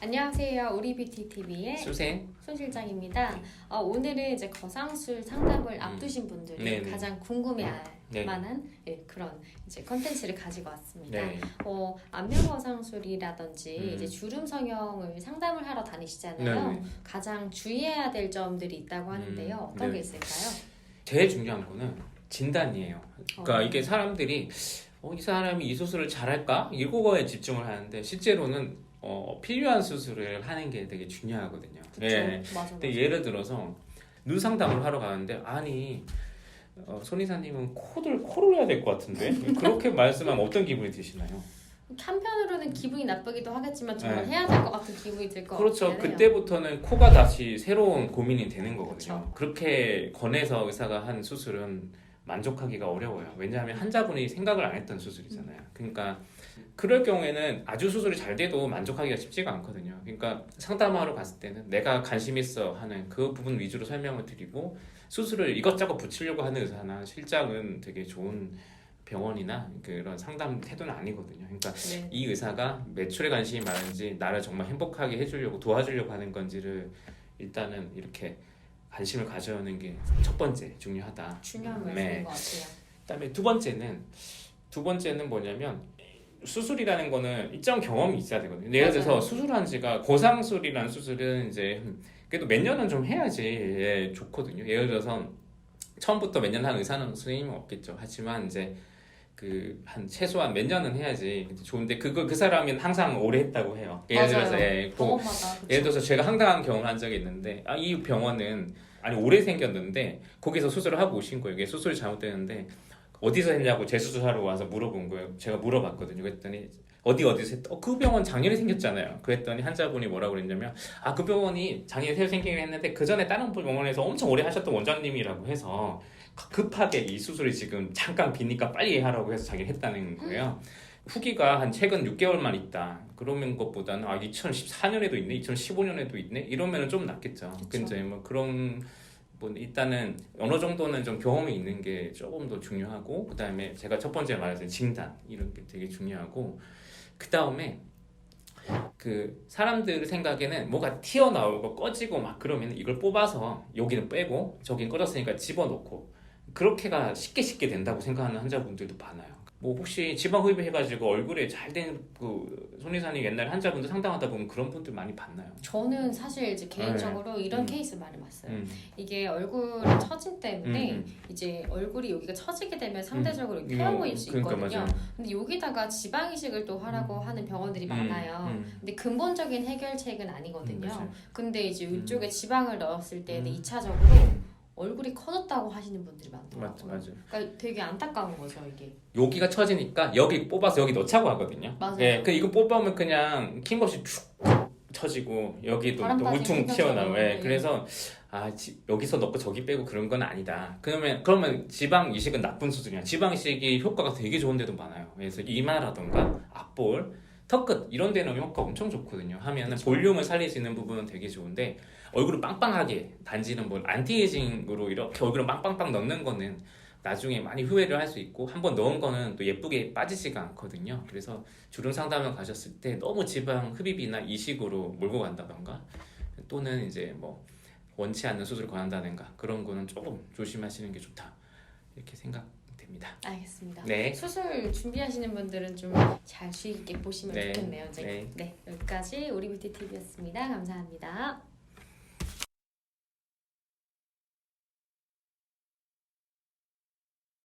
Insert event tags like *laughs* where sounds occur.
안녕하세요. 우리 뷰티 TV의 수생 손 실장입니다. 어, 오늘은 이제 거상술 상담을 앞두신 분들이 음. 네네. 가장 궁금해할 네. 만한 예, 그런 이제 컨텐츠를 가지고 왔습니다. 네. 어, 안면 거상술이라든지 음. 이제 주름 성형을 상담을 하러 다니시잖아요. 네. 가장 주의해야 될 점들이 있다고 하는데요. 음, 어떤 네. 게 있을까요? 제일 중요한 거는 진단이에요. 그러니까 어, 이게 사람들이 어, 이 사람이 이 수술을 잘할까 이거에 집중을 하는데 실제로는 어, 필요한 수술을 하는 게 되게 중요하거든요. 그쵸? 예. 맞아, 근데 맞아. 예를 들어서 눈 상담을 하러 가는데 아니 어, 손이사님은 코를 코를 해야 될 것 같은데 그렇게 *laughs* 말씀하면 어떤 기분이 드시나요? 한편으로는 기분이 나쁘기도 하겠지만 정말 네. 해야 될 것 같은 기분이 들것 그렇죠. 같긴 해요. 그때부터는 코가 다시 새로운 고민이 되는 거거든요. 그쵸. 그렇게 권해서 의사가 한 수술은 만족하기가 어려워요. 왜냐하면 환자분이 생각을 안 했던 수술이잖아요. 그러니까 그럴 경우에는 아주 수술이 잘 돼도 만족하기가 쉽지가 않거든요. 그러니까 상담하러 갔을 때는 내가 관심 있어 하는 그 부분 위주로 설명을 드리고 수술을 이것저것 붙이려고 하는 의사나 실장은 되게 좋은 병원이나 그런 상담 태도는 아니거든요. 그러니까 네. 이 의사가 매출에 관심이 많은지 나를 정말 행복하게 해주려고 도와주려고 하는 건지를 일단은 이렇게 관심을 가져오는 게 첫 번째 중요하다. 중요한 네. 말씀인 것 같아요. 그다음에 두 번째는 두 번째는 뭐냐면 수술이라는 거는 일정 경험이 있어야 되거든요. 예를 들어서. 수술한 지가 고상술이라는 수술은 이제 그래도 몇 년은 좀 해야지 예, 좋거든요. 예를 들어서 처음부터 몇 년 한 의사는 선생님은 없겠죠. 하지만 이제 그 한 최소한 몇 년은 해야지 좋은데 그거 그 사람은 항상 오래 했다고 해요. 예를 맞아요. 들어서 예, 그 병원마다 그쵸? 예를 들어서 제가 황당한 경험을 한 적이 있는데 아, 이 병원은 아니 오래 생겼는데 거기서 수술을 하고 오신 거예요. 이게 수술이 잘못되는데 어디서 했냐고 재수술하러 와서 물어본 거예요. 제가 물어봤거든요. 그랬더니 어디 어디서 했? 어, 그 병원 작년에 생겼잖아요. 그랬더니 환자분이 뭐라고 그랬냐면 아 그 병원이 작년에 새로 생기긴 했는데 그 전에 다른 병원에서 엄청 오래 하셨던 원장님이라고 해서 급하게 이 수술이 지금 잠깐 비니까 빨리 하라고 해서 자기가 했다는 거예요. 후기가 한 최근 6개월만 있다. 그러면 것보다는 아 2014년에도 있네, 2015년에도 있네 이러면은 좀 낫겠죠. 그쵸. 근데 뭐 그런 뭐 일단은 어느 정도는 좀 경험이 있는 게 조금 더 중요하고 그다음에 제가 첫 번째 말했던 진단 이런 게 되게 중요하고 그 다음에 그 사람들 생각에는 뭐가 튀어나오고 꺼지고 막 그러면 이걸 뽑아서 여기는 빼고 저긴 꺼졌으니까 집어넣고 그렇게가 쉽게 쉽게 된다고 생각하는 환자분들도 많아요. 뭐 혹시 지방 흡입 해가지고 얼굴에 잘 된 그 손이사님 옛날에 환자분들 상담하다 보면 그런 분들 많이 봤나요? 저는 사실 이제 개인적으로 이런 음. 케이스 많이 봤어요. 음, 이게 얼굴 처짐 때문에 음, 이제 얼굴이 여기가 처지게 되면 상대적으로 음. 펴 보일 수 그러니까 있거든요. 맞아요. 근데 여기다가 지방 이식을 또 하라고 하는 병원들이 음, 많아요. 음, 근데 근본적인 해결책은 아니거든요. 음. 근데 이제 음. 이쪽에 지방을 넣었을 때는 음. 이차적으로 얼굴이 커졌다고 하시는 분들이 맞 많더라고요. 맞아요. 그러니까 되게 안타까운 거죠 이게. 여기가 처지니까 여기 뽑아서 여기 넣자고 하거든요. 맞아요. 예, 그 이거 뽑으면 그냥 킴없이 쭉 처지고 여기도 또 울퉁. 튀어나와. 예, 네. 그래서 아 지- 여기서 넣고 저기 빼고 그런 건 아니다. 그러면 그러면 지방 이식은 나쁜 수준이야. 지방 이식이 효과가 되게 좋은 데도 많아요. 그래서 이마라던가 앞볼, 턱끝 이런 데는 효과 엄청 좋거든요. 하면은 그쵸. 볼륨을 살릴 수 있는 부분은 되게 좋은데 얼굴을 빵빵하게 단지는 뭐 안티에이징으로 이렇게 얼굴을 빵빵빵 넣는 거는 나중에 많이 후회를 할 수 있고 한 번 넣은 거는 또 예쁘게 빠지지가 않거든요. 그래서 주름 상담을 가셨을 때 너무 지방 흡입이나 이식으로 몰고 간다던가 또는 이제 뭐 원치 않는 수술을 권한다든가 그런 거는 조금 조심하시는 게 좋다 이렇게 생각 됩니다. 알겠습니다. 네. 수술 준비하시는 분들은 좀잘 있게 보시면 네. 좋겠네요. 이제. 네. 네 여기까지 우리 뷰티 TV였습니다. 감사합니다.